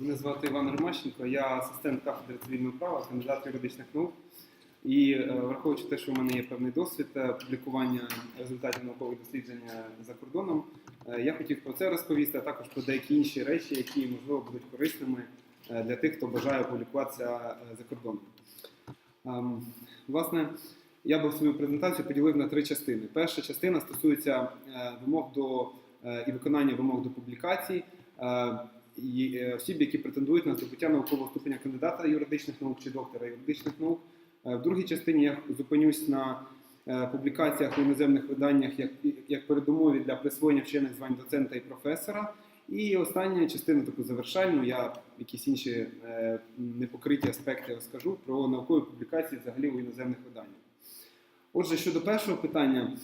Мене звати Іван Ромащенко, я асистент кафедри цивільного права, кандидат юридичних наук. І е, враховуючи те, що в мене є певний досвід е, публікування результатів наукових досліджень е, за кордоном, е, я хотів про це розповісти, а також про деякі інші речі, які можливо будуть корисними для тих, хто бажає публікуватися е, за кордоном. Ем, Власне, я би свою презентацію поділив на три частини. Перша частина стосується вимог до і виконання вимог до публікацій е, осіб, які претендують на здобуття наукового ступеня кандидата юридичних наук чи доктора юридичних наук. Е, В другій частині я зупинюсь на е, публікаціях у іноземних виданнях як, як передумові для присвоєння вчених звань доцента і професора. І остання частина таку завершальну, я якісь інші непокриті аспекти розкажу про наукові публікації взагалі у іноземних виданнях. Отже, щодо першого питання,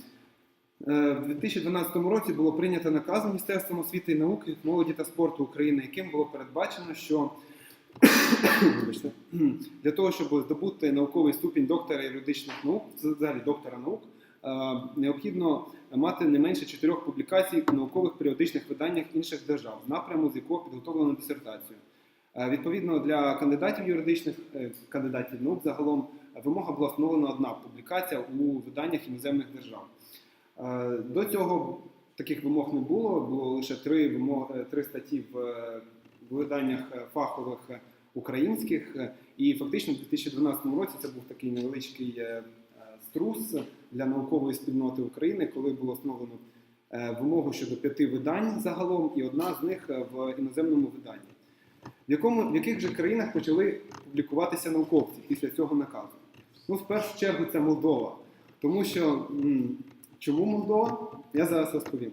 В 2012 році було прийнято наказ Міністерством освіти і науки, молоді та спорту України, яким було передбачено, що для того, щоб здобути науковий ступінь доктора юридичних наук, взагалі доктора наук, е, необхідно мати не менше чотирьох публікацій у наукових періодичних виданнях інших держав, напряму з якого підготовлено дисертацію. Е, Відповідно, для кандидатів юридичних е, кандидатів наук загалом вимога була встановлена одна публікація у виданнях іноземних держав. Е, До цього таких вимог не було, було лише три вимоги, три статті в, е, виданнях е, фахових е, українських. Е, І фактично в 2012 році це був такий невеличкий е, е, струс для наукової спільноти України, коли було встановлено е, вимогу щодо п'яти видань загалом, і одна з них е, в іноземному виданні. В, якому, в яких же країнах почали публікуватися науковці після цього наказу? Ну, в першу чергу, це Молдова. Тому що чому Молдова? Я зараз розповім.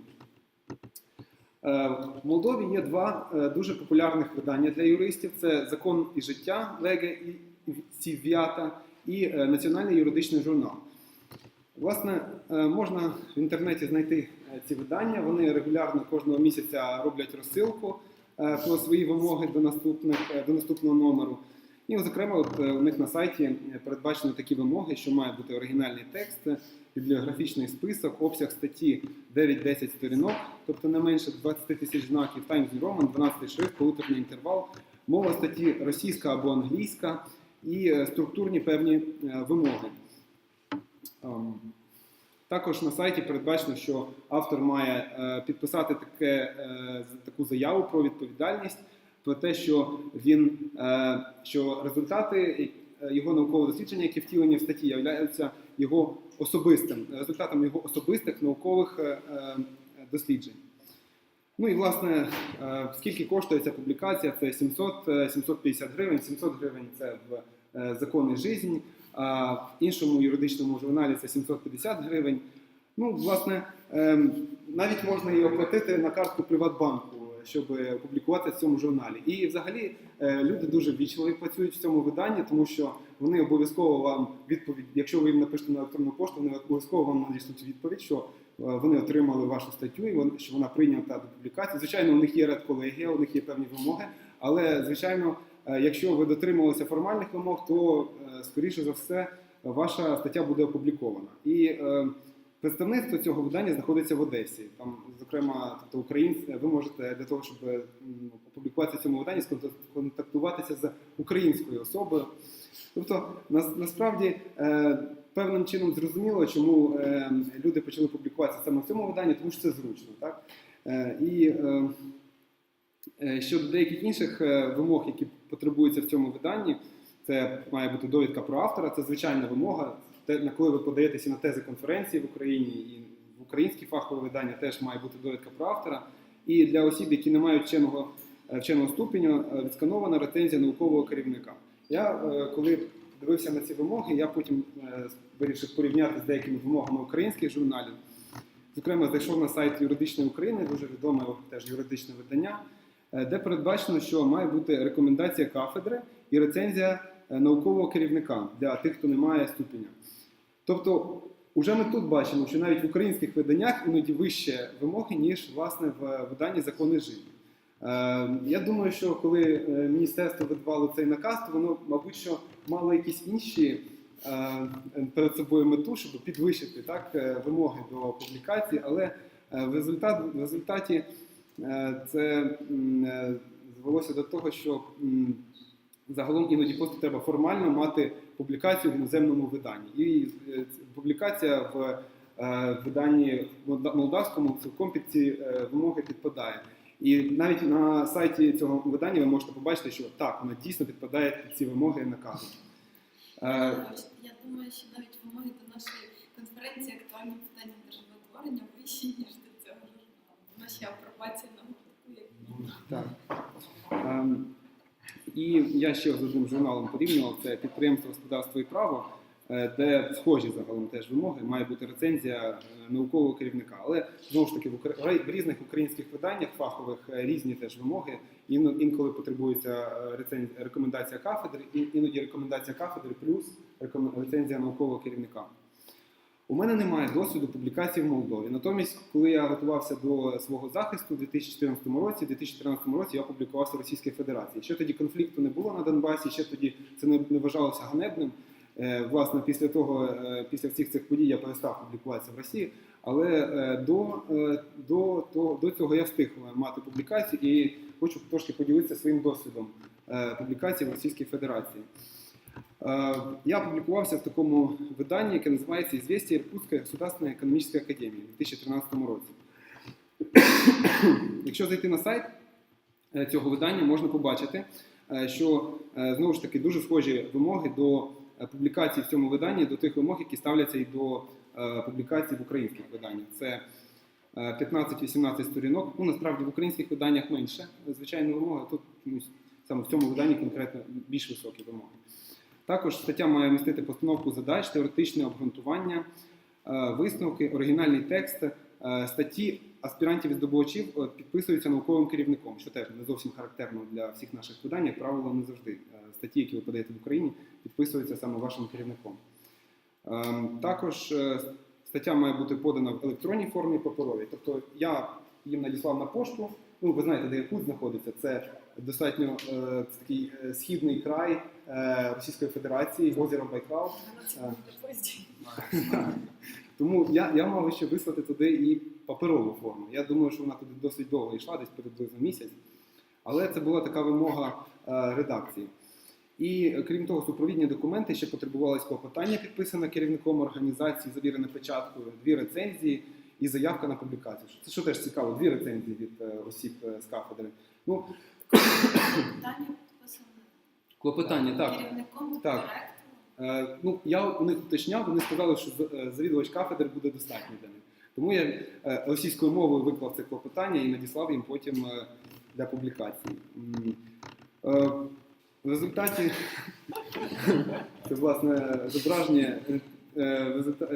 Е, В Молдові є два е, дуже популярних видання для юристів: це Закон і життя Леге і Сів'ята і е, Національний юридичний журнал. Власне, можна в інтернеті знайти ці видання. Вони регулярно кожного місяця роблять розсилку про свої вимоги до, наступних, до наступного номеру. І, зокрема, от, е, у них на сайті е, передбачені такі вимоги, що має бути оригінальний текст, бібліографічний список, обсяг статті 9-10 сторінок, тобто не менше 20 тисяч знаків, Times New Roman, 12 шрифт, полуторний інтервал, мова статті російська або англійська і е, структурні певні вимоги. Ем, Також на сайті передбачено, що автор має підписати таке, таку заяву про відповідальність, про те, що він е, що результати е, його наукового дослідження, які втілені в статті, являються його особистим результатом його особистих наукових е, е, досліджень. Ну і власне, е, скільки коштує ця публікація? Це 700, е, 750 гривень. 700 гривень це в е, закони жизнь, а в іншому юридичному журналі це 750 гривень. Ну, власне, ем, навіть можна її оплатити на картку Приватбанку, щоб публікувати в цьому журналі. І взагалі е, люди дуже ввічливо працюють в цьому виданні, тому що вони обов'язково вам відповідь, якщо ви їм напишете на електронну пошту, вони обов'язково вам надішлють відповідь, що е, вони отримали вашу статтю і що вона прийнята до публікації. Звичайно, у них є редколегія, у них є певні вимоги, але звичайно, е, якщо ви дотрималися формальних вимог, то е, скоріше за все ваша стаття буде опублікована. І е, представництво цього видання знаходиться в Одесі. Там, зокрема, тобто українці, ви можете для того, щоб м, опублікуватися в цьому виданні, сконтактуватися з українською особою. Тобто, насправді е, певним чином зрозуміло, чому е, люди почали публікуватися саме в цьому виданні, тому що це зручно. Так? Е, і е, е, щодо деяких інших е, вимог, які потребуються в цьому виданні, це має бути довідка про автора, це звичайна вимога. На коли ви подаєтеся на тези конференції в Україні і в українські фахові видання теж має бути довідка про автора. І для осіб, які не мають вченого, е, вченого ступеню, е, відсканована рецензія наукового керівника. Я е, коли дивився на ці вимоги, я потім вирішив порівняти з деякими вимогами українських журналів. Зокрема, зайшов на сайт юридичної України, дуже відоме теж юридичне видання, де передбачено, що має бути рекомендація кафедри і рецензія наукового керівника для тих, хто не має ступеня. Тобто, уже ми тут бачимо, що навіть в українських виданнях іноді вище вимоги, ніж власне в виданні закони життя. Е, Я думаю, що коли е, міністерство видавало цей наказ, то воно, мабуть, що мало якісь інші е, перед собою мету, щоб підвищити так, е, вимоги до публікації, але е, в результат- в результаті е, це е, звелося до того, що загалом іноді просто треба формально мати публікацію в іноземному виданні. І е, публікація в е, виданні молда- молдавському цілком під ці е, вимоги підпадає. І навіть на сайті цього видання ви можете побачити, що так, вона дійсно підпадає під ці вимоги наказу. Е, Я думаю, що навіть вимоги до нашої конференції актуальні питання державотворення вищі, ніж до цього журналу. Наші апробації на Так. І я ще з одним журналом порівнював це підприємство господарство і право, е, де схожі загалом теж вимоги, має бути рецензія е, наукового керівника. Але знову ж таки в, різних українських виданнях фахових е, різні теж вимоги. Інколи потребується е, рецен- рекомендація кафедри, іноді рекомендація кафедри плюс рецензія наукового керівника. У мене немає досвіду публікації в Молдові. Натомість, коли я готувався до свого захисту у 2014 році, у 2013 році я публікувався в Російській Федерації. Ще тоді конфлікту не було на Донбасі, ще тоді це не, вважалося ганебним. Е, власне, після того, е, після всіх цих подій я перестав публікуватися в Росії. Але е, до, до, до, до цього я встиг мати публікацію і хочу трошки поділитися своїм досвідом публікації в Російській Федерації. Е, Я публікувався в такому виданні, яке називається «Известия Иркутской государственной экономической академии» у 2013 році. Якщо зайти на сайт е, цього видання, можна побачити, е, що знову ж таки дуже схожі вимоги до публікації в цьому виданні, до тих вимог, які ставляться і до публікацій в українських виданнях. Це е, 15-18 сторінок. Ну, насправді в українських виданнях менше, звичайно, вимоги, а тут саме в цьому виданні конкретно більш високі вимоги. Також стаття має містити постановку задач, теоретичне обґрунтування, е, висновки, оригінальний текст. Е, Статті аспірантів і здобувачів е, підписуються науковим керівником, що теж не зовсім характерно для всіх наших видань. Як правило, не завжди статті, які ви подаєте в Україні, підписуються саме вашим керівником. Ем, Також стаття має бути подана в електронній формі паперовій. Тобто я їм надіслав на пошту. Ну, ви знаєте, де Якут знаходиться. Це достатньо е, такий е, східний край е, Російської Федерації, озеро Байкал. Тому я, я мав ще вислати туди і паперову форму. Я думаю, що вона туди досить довго йшла, десь приблизно місяць. Але це була така вимога редакції. І крім того, супровідні документи ще потребувалось клопотання, підписане керівником організації, завірене печаткою, дві рецензії і заявка на публікацію. Це що теж цікаво, дві рецензії від осіб з кафедри. Ну, Питання підписане клопотання, так. керівником Так. Е, ну, я у них уточняв, вони сказали, що е, завідувач кафедри буде достатньо для них. Тому я е, російською мовою виклав це клопотання і надіслав їм потім е, для публікації. Е, В результаті це власне зображення.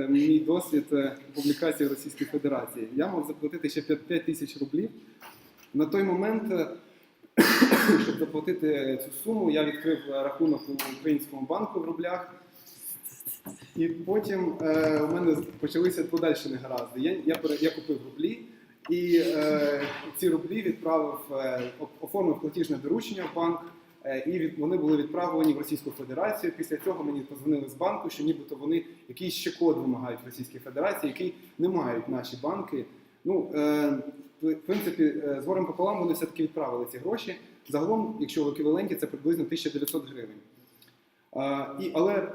Мій досвід публікації в Російській Федерації. Я мав заплатити ще 5 тисяч рублів. На той момент щоб заплатити цю суму, я відкрив е, рахунок у українському банку в рублях. І потім е, у мене почалися подальші негаразди. Я, я, я купив рублі і е, ці рублі відправив, е, оформив платіжне доручення в банк, е, і від, вони були відправлені в Російську Федерацію. Після цього мені позвонили з банку, що нібито вони якийсь ще код вимагають в Російській Федерації, який не мають наші банки. Ну, е, в принципі, е, з горем пополам вони все-таки відправили ці гроші. Загалом, якщо в еквіваленті, це приблизно 1900 гривень. Але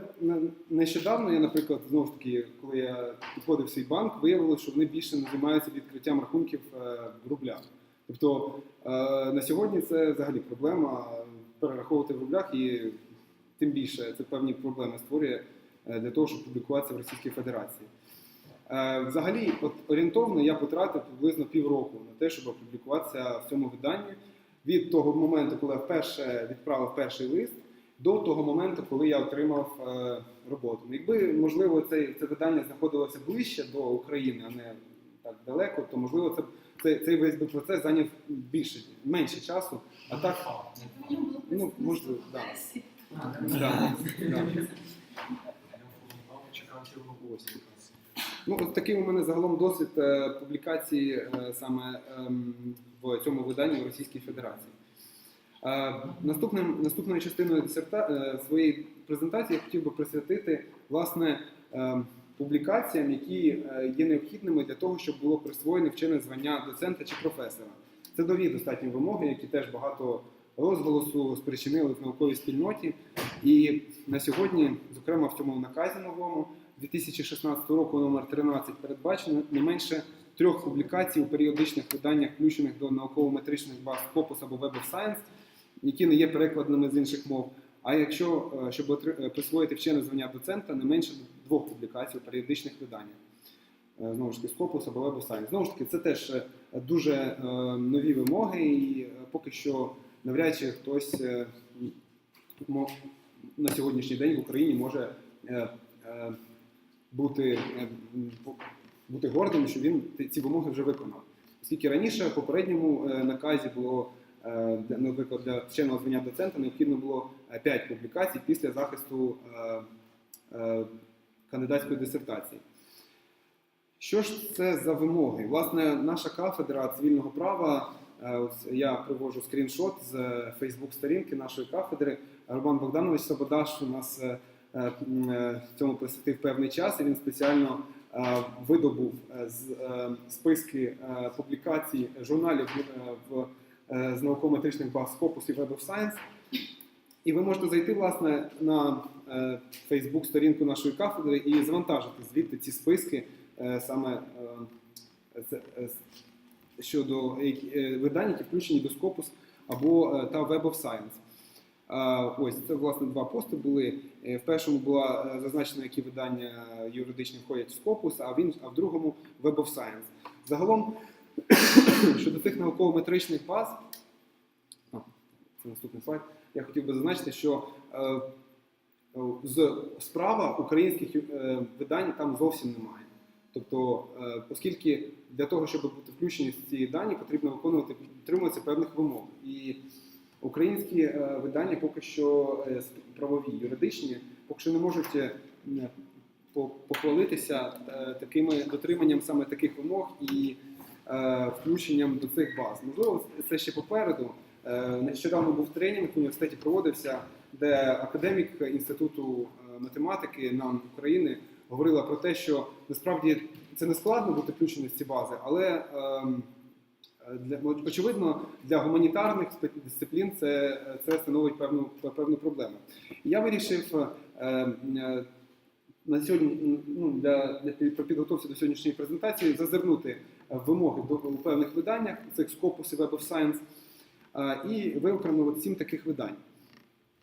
нещодавно я, наприклад, знову ж таки, коли я підходив в свій банк, виявилося, що вони більше не займаються відкриттям рахунків е, в рублях. Тобто на сьогодні це взагалі проблема перераховувати в рублях, і тим більше це певні проблеми створює для того, щоб публікуватися в Російській Федерації. Е, Взагалі, от орієнтовно я потратив приблизно півроку на те, щоб опублікуватися в цьому виданні від того моменту, коли я вперше відправив перший лист, до того моменту, коли я отримав е, роботу. Ну, Якби можливо це, це видання знаходилося ближче до України, а не так далеко, то можливо це, це цей весь би процес зайняв більше менше часу. А так, Ну, можливо, да. Да, да. Ну, от такий у мене загалом досвід е, публікації е, саме ем, в цьому виданні в Російській Федерації. Е, наступним, наступною частиною дисерта, своєї презентації я хотів би присвятити власне ем, публікаціям, які є необхідними для того, щоб було присвоєне вчене звання доцента чи професора. Це нові достатні вимоги, які теж багато розголосу спричинили в науковій спільноті. І на сьогодні, зокрема в цьому наказі новому 2016 року номер 13 передбачено не менше трьох публікацій у періодичних виданнях, включених до науково-метричних баз Scopus або Web of Science, які не є перекладеними з інших мов. А якщо е, щоб е, присвоїти вчене звання доцента, не менше двох публікацій у періодичних виданнях. Е, Знову ж таки, Scopus або Web of Science. Знову ж таки, це теж дуже нові вимоги, і поки що навряд чи хтось на сьогоднішній день в Україні може бути, е, бути гордим, що він ці вимоги вже виконав. Оскільки раніше в попередньому е, наказі було, е, наприклад, для вченого звання доцента необхідно було 5 публікацій після захисту кандидатської дисертації. Що ж це за вимоги? Власне, наша кафедра цивільного права. ось Я привожу скріншот з Фейсбук-сторінки нашої кафедри. Роман Богданович Сабодаш у нас цьому присвятив певний час, і він спеціально е, видобув е, з е, списки е, публікацій журналів е, в, е, з науково-метричних баз Scopus і Web of Science. І ви можете зайти власне на е, Фейсбук-сторінку нашої кафедри і завантажити звідти ці списки е, саме е, е, щодо е, видань, які включені до Scopus або е, та Web of Science. Ось це власне два пости були. Е, В першому була е, зазначено, які видання юридичні входять в Scopus, а в інш- а в другому Web of Science. Загалом щодо тих науково-метричних баз, а, це наступний слайд. Я хотів би зазначити, що е, з справа українських е, видань там зовсім немає. Тобто, е, оскільки для того, щоб бути включені в ці дані, потрібно виконувати дотримуватися певних вимог. І українські е, видання поки що е, правові, юридичні, поки що не можуть е, похвалитися такими дотриманням саме таких вимог і включенням до цих баз. Можливо, це ще попереду. Нещодавно був тренінг університеті проводився, де академік Інституту математики НАН України говорила про те, що насправді це не складно бути включеним в ці бази, але ем, для очевидно для гуманітарних дисциплін це, це становить певну певну проблему. Я вирішив е, е, на сьогодні ну, для, для пі- підготовці до сьогоднішньої презентації зазирнути вимоги до у певних виданнях, цих Scopus і Web of Science, е, і виокремив сім таких видань.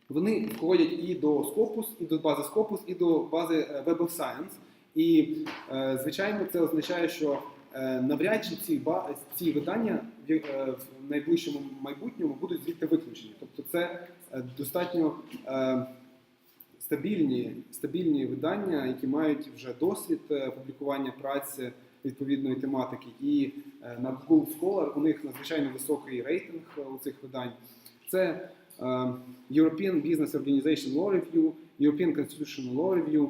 Вони входять і до Scopus, і до бази Scopus, і до бази Web of Science. І, звичайно, це означає, що навряд чи ці, ці видання в, е, найближчому майбутньому будуть звідти виключені. Тобто це е, достатньо е, стабільні, стабільні видання, які мають вже досвід е, публікування праць відповідної тематики. І е, на Google Scholar у них надзвичайно високий рейтинг е, у цих видань. Це е, European Business Organization Law Review, European Constitutional Law Review,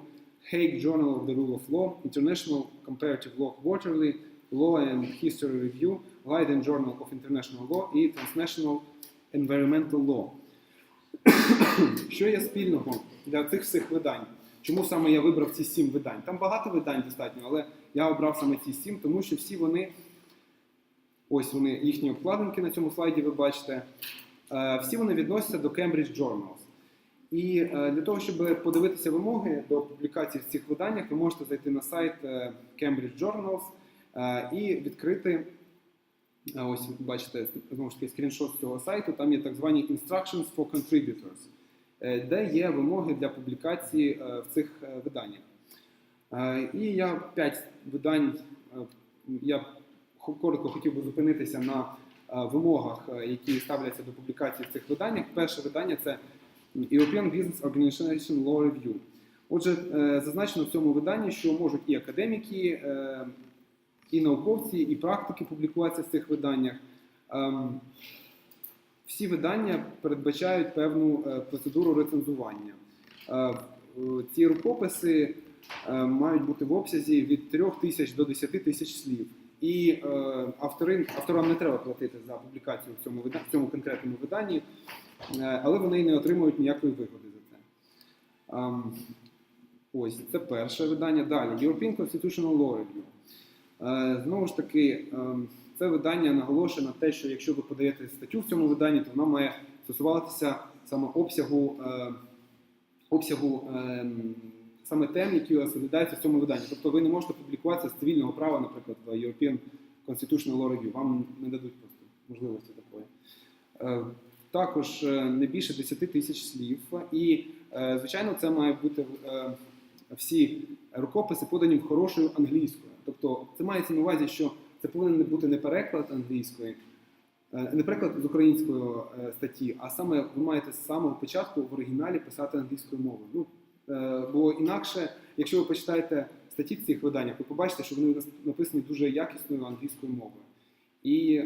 Hague Journal of the Rule of Law, International Comparative Law Quarterly, Law and History Review, Leiden Journal of International Law і Transnational Environmental Law. Що є спільного для цих всіх видань? Чому саме я вибрав ці сім видань? Там багато видань достатньо, але я обрав саме ці сім, тому що всі вони, ось вони, їхні обкладинки на цьому слайді, ви бачите, е, всі вони відносяться до Cambridge Journals. І е, для того, щоб подивитися вимоги до публікацій в цих виданнях, ви можете зайти на сайт е, Cambridge Journals і відкрити. е, Ось бачите знову ж таки скріншот цього сайту. Там є так звані Instructions for Contributors, е, де є вимоги для публікації е, в цих е, виданнях. Е, І я п'ять видань. е, Я коротко хотів би зупинитися на е, вимогах, е, які ставляться до публікації в цих виданнях. Перше видання це European Business Organization Law Review. Отже, е, зазначено в цьому виданні, що можуть і академіки, е, і науковці, і практики публікуватися в цих виданнях. Ем, Всі видання передбачають певну е, процедуру рецензування. Е, е, Ці рукописи мають бути в обсязі від 3 тисяч до 10 тисяч слів. І автори, авторам не треба платити за публікацію в цьому, в цьому конкретному виданні, але вони не отримують ніякої вигоди за це. Ем, Ось це перше видання. Далі European Constitutional Law Review. Е, Знову ж таки, ем, це видання наголошує на те, що якщо ви подаєте статтю в цьому виданні, то вона має стосуватися саме обсягу, е, обсягу ем, саме тем, які розглядаються в цьому виданні. Тобто ви не можете публікуватися з цивільного права, наприклад, в European Constitutional Law Review. Вам не дадуть просто можливості такої. Е, Також не більше 10 тисяч слів. І, звичайно, це має бути всі рукописи подані в хорошою англійською. Тобто це мається на увазі, що це повинен бути не переклад англійської, е, не переклад з української е, статті, а саме ви маєте з самого початку в оригіналі писати англійською мовою. Ну, е, бо інакше, якщо ви почитаєте статті в цих виданнях, ви побачите, що вони написані дуже якісною англійською мовою. І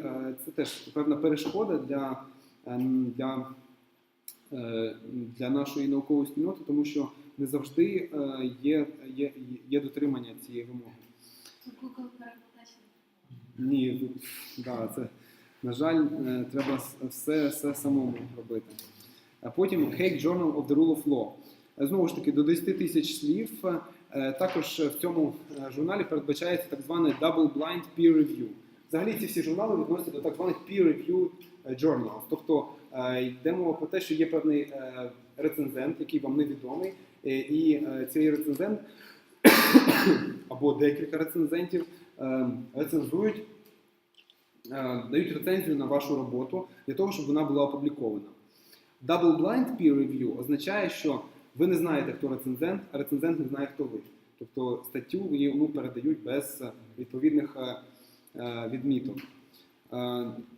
це теж певна перешкода для, для, для нашої наукової спільноти, тому що не завжди є, є, є дотримання цієї вимоги. Google перекладач. Ні, тут, да, це, на жаль, е, треба все, все самому робити. А потім Hague Journal of the Rule of Law. Е, Знову ж таки, до 10 тисяч слів. Е, Також в цьому журналі передбачається так званий Double Blind Peer Review. Взагалі ці всі журнали відносяться до так званих peer review journals. Тобто йде мова про те, що є певний рецензент, який вам невідомий, і цей рецензент або декілька рецензентів е, рецензують, е, дають рецензію на вашу роботу для того, щоб вона була опублікована. Double blind peer review означає, що ви не знаєте, хто рецензент, а рецензент не знає, хто ви. Тобто статтю йому передають без відповідних е, е, відміток.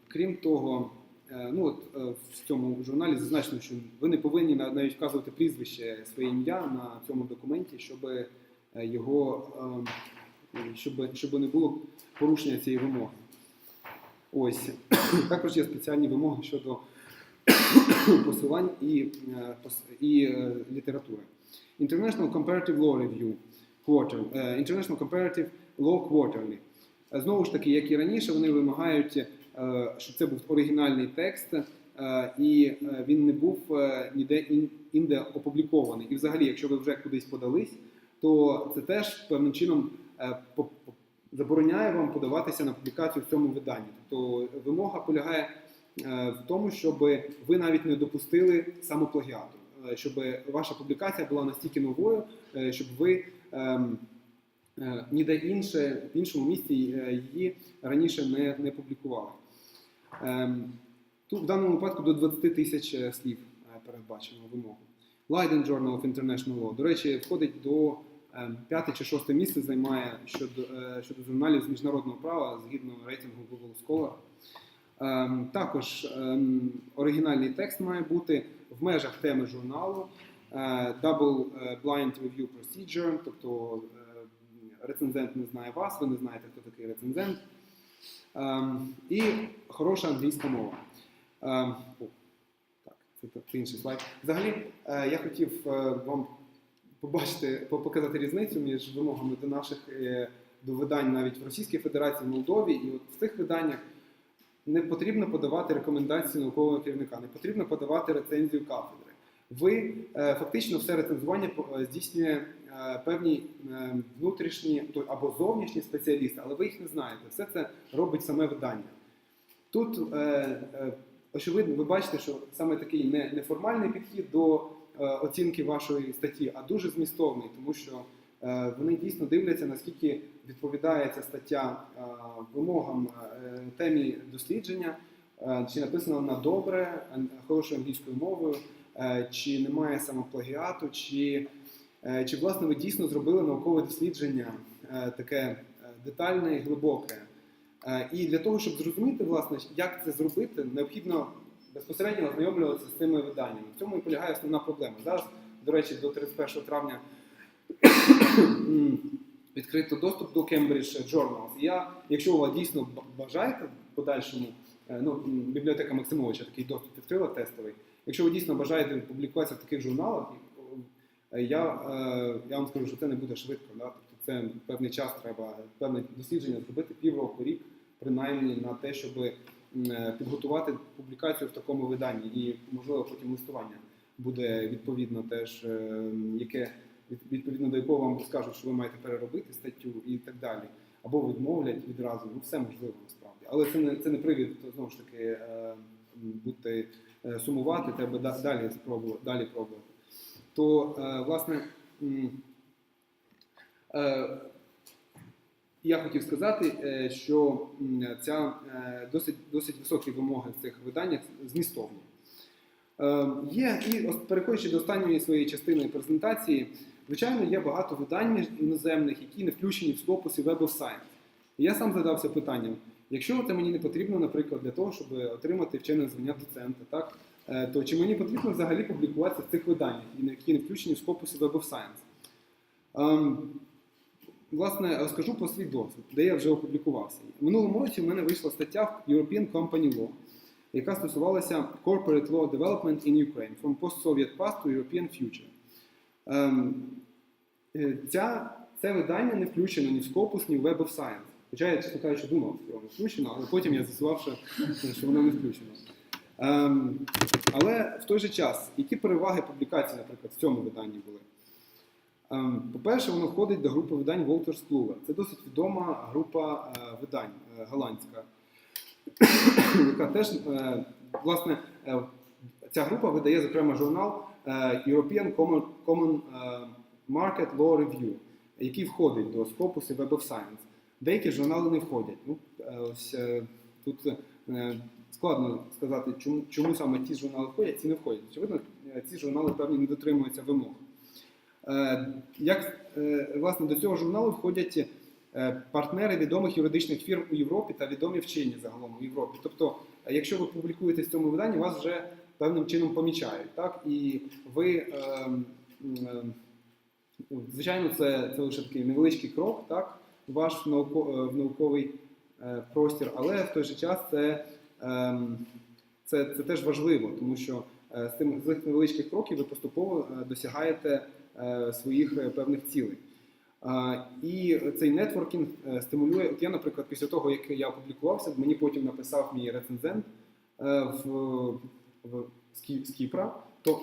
Крім того, ну от в цьому журналі зазначено, що ви не повинні навіть вказувати прізвище своє ім'я на цьому документі, щоб е, його е, щоб, щоб не було порушення цієї вимоги. Ось також є спеціальні вимоги щодо посилань і, е, і е, літератури. International Comparative Law Review Quarter, е, International Comparative Law Quarterly. Е, Знову ж таки, як і раніше, вони вимагають, е, щоб це був оригінальний текст, е, і е, він не був е, ніде інде опублікований. І взагалі, якщо ви вже кудись подались, то це теж певним чином е, забороняє вам подаватися на публікацію в цьому виданні. Тобто вимога полягає е, в тому, щоб ви навіть не допустили самоплагіату, е, щоб ваша публікація була настільки новою, щоб ви ем, ніде інше, в іншому місці її раніше не, не публікували. Ем, Тут в даному випадку до 20 тисяч слів передбачено вимогу. Leiden Journal of International Law, до речі, входить до п'яте чи шосте місце займає щодо, е, щодо журналів з міжнародного права згідно рейтингу Google Scholar. Ем, Також ем, оригінальний текст має бути в межах теми журналу, е, Double е, Blind Review Procedure, тобто рецензент не знає вас, ви не знаєте, хто такий рецензент. Ем, І хороша англійська мова. Ем, Так, це, інший слайд. Взагалі, я хотів вам побачити, показати різницю між вимогами до наших е, до видань навіть в Російській Федерації, в Молдові. І от в цих виданнях не потрібно подавати рекомендації наукового керівника, не потрібно подавати рецензію кафедри. Ви е, фактично все рецензування е, здійснює певні внутрішні або зовнішні спеціалісти, але ви їх не знаєте. Все це робить саме видання. Тут очевидно, ви бачите, що саме такий неформальний підхід до оцінки вашої статті, а дуже змістовний, тому що е, вони дійсно дивляться, наскільки відповідає ця стаття е, вимогам е, темі дослідження, е, чи написано вона добре, хорошою англійською мовою, е, чи немає самоплагіату, чи, е, чи власне ви дійсно зробили наукове дослідження е, таке е, детальне і глибоке. Е, І для того, щоб зрозуміти, власне, як це зробити, необхідно безпосередньо ознайомлюватися з цими виданнями. В цьому і полягає основна проблема. Зараз, до речі, до 31 травня відкрито доступ до Cambridge Journals. Я, якщо ви дійсно бажаєте в подальшому, е, ну, бібліотека Максимовича такий доступ відкрила тестовий. Якщо ви дійсно бажаєте публікуватися в таких журналах, е, я, е, я вам скажу, що це не буде швидко. Да? Тобто це певний час треба, певне дослідження зробити півроку, рік, принаймні на те, щоб підготувати публікацію в такому виданні. І, можливо, потім листування буде відповідно теж, е, яке відповідно до якого вам скажуть, що ви маєте переробити статтю і так далі. Або відмовлять відразу. Ну, все можливо насправді. Але це не це не привід знову ж таки е, бути е, сумувати, треба далі спробувати, далі пробувати. То, е, власне, е, я хотів сказати, е, що ця е, досить, досить високі вимоги в цих виданнях змістовні. Е, Є, і переходячи до останньої своєї частини презентації, звичайно, є багато видань іноземних, які не включені в скопус і Web of Science. І я сам задався питанням: якщо це мені не потрібно, наприклад, для того, щоб отримати вчене звання доцента, так, то чи мені потрібно взагалі публікуватися в цих виданнях, які не включені в скопус Web of Science? Власне, розкажу про свій досвід, де я вже опублікувався. Минулому році в мене вийшла стаття в European Company Law, яка стосувалася Corporate Law Development in Ukraine from Post-Soviet Past to European Future. Ем, е, ця, це видання не включено ні в Scopus, ні в Web of Science. Хоча я, чесно кажучи, думав, що воно включено, але потім я з'ясував, що воно не включено. Ем, але в той же час, які переваги публікації, наприклад, в цьому виданні були? Ем, По-перше, воно входить до групи видань Wolters Kluwer. Це досить відома група е, видань е, голландська, яка теж, е, власне, ця група видає, зокрема, журнал European Common, Market Law Review, який входить до Scopus і Web of Science. Деякі журнали не входять. Ну, ось тут складно сказати, чому, чому саме ті журнали входять, ці не входять. Очевидно, ці журнали певні не дотримуються вимог. Е, Як е, власне до цього журналу входять е, партнери відомих юридичних фірм у Європі та відомі вчені загалом у Європі. Тобто, якщо ви публікуєтесь в цьому виданні, вас вже певним чином помічають, так і ви. Звичайно, це, це лише такий невеличкий крок, так, ваш науковий простір, але в той же час це, це, це теж важливо, тому що з тим з цих невеличких кроків ви поступово досягаєте своїх е, певних цілей. І цей нетворкінг е, стимулює. От я, наприклад, після того, як я опублікувався, мені потім написав мій рецензент е, в, в, з Кі- Кіпра,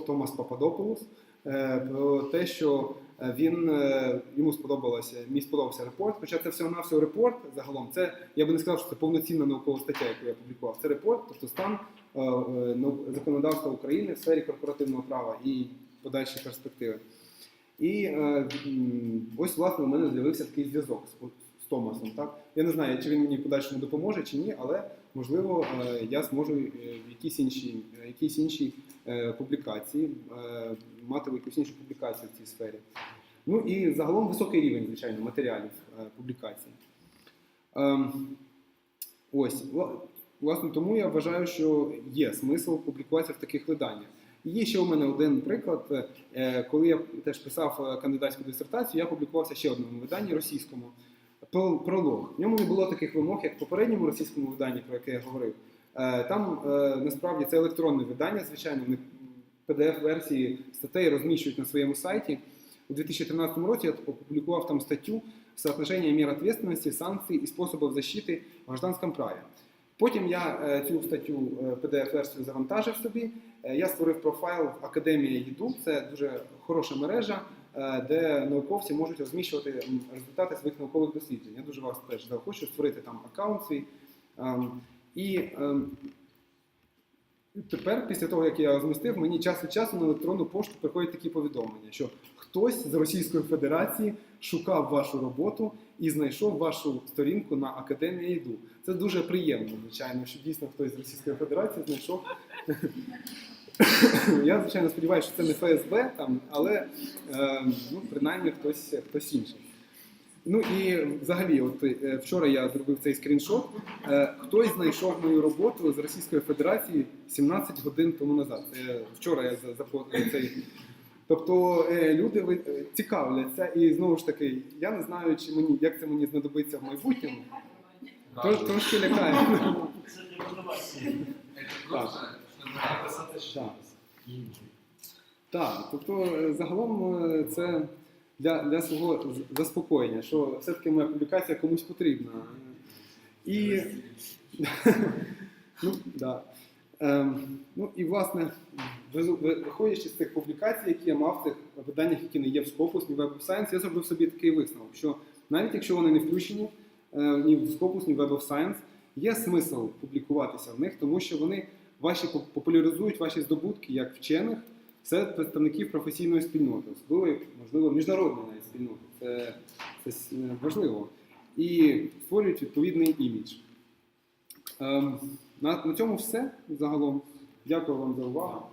Томас Пападополос, е, про те, що е, він е, йому сподобалося, мені сподобався репорт. Хоча це всього навсього репорт загалом. Це я би не сказав, що це повноцінна наукова стаття, яку я публікував. Це репорт, тобто стан е, е, законодавства України в сфері корпоративного права і подальші перспективи. І е, ось, власне, у мене з'явився такий зв'язок з, з Томасом. Так? Я не знаю, чи він мені в подальшому допоможе, чи ні, але можливо е, я зможу е, в якійсь іншій, е, якійсь іншій е, публікації е, мати якусь іншу публікацію в цій сфері. Ну і загалом високий рівень, звичайно, матеріалів е, публікацій. Ем, ось, власне, тому я вважаю, що є смисл публікуватися в таких виданнях. І Є ще у мене один приклад. Е, Коли я теж писав е, кандидатську дисертацію, я публікувався ще одному виданні російському пролог. В ньому не було таких вимог, як в попередньому російському виданні, про яке я говорив. Е, Там насправді це електронне видання, звичайно, вони PDF-версії статей розміщують на своєму сайті. У 2013 році я опублікував там статтю «Соотношение мер ответственности, санкций и способов защиты в гражданском праве». Потім я цю статтю PDF-версію завантажив собі. Е, Я створив профайл в Академії ЄДУ. Це дуже хороша мережа, е, де науковці можуть розміщувати результати своїх наукових досліджень. Я дуже вас теж захочу створити там аккаунт свій. Ем, І ем, тепер, після того, як я розмістив, мені час від часу на електронну пошту приходять такі повідомлення, що хтось з Російської Федерації шукав вашу роботу і знайшов вашу сторінку на Академії ЄДУ. Це дуже приємно, звичайно, що дійсно хтось з Російської Федерації знайшов. Я, звичайно, сподіваюся, що це не ФСБ, там, але е, ну, принаймні хтось, хтось інший. Ну і взагалі, от е, вчора я зробив цей скріншот. Е, хтось знайшов мою роботу з Російської Федерації 17 годин тому назад. Вчора я за- цей. Тобто е, люди е, цікавляться, і знову ж таки, я не знаю, чи мені як це мені знадобиться в майбутньому. Тож, трошки лякає. Це не мотивація. Так. Тобто е, загалом е, це для, для свого заспокоєння, що все-таки моя публікація комусь потрібна. І, ну, да. Ем, ну і власне, виходячи з цих публікацій, які я мав в цих виданнях, які не є в Scopus, ні в Web of Science, я зробив собі такий висновок, що навіть якщо вони не включені е, ні в Scopus, ні в Web of Science, є смисл публікуватися в них, тому що вони ваші популяризують ваші здобутки як вчених серед представників професійної спільноти, особливо, можливо, міжнародної навіть спільноти. Це, це е, важливо. І створюють відповідний імідж. Ем, на, на цьому все загалом. Дякую вам за увагу.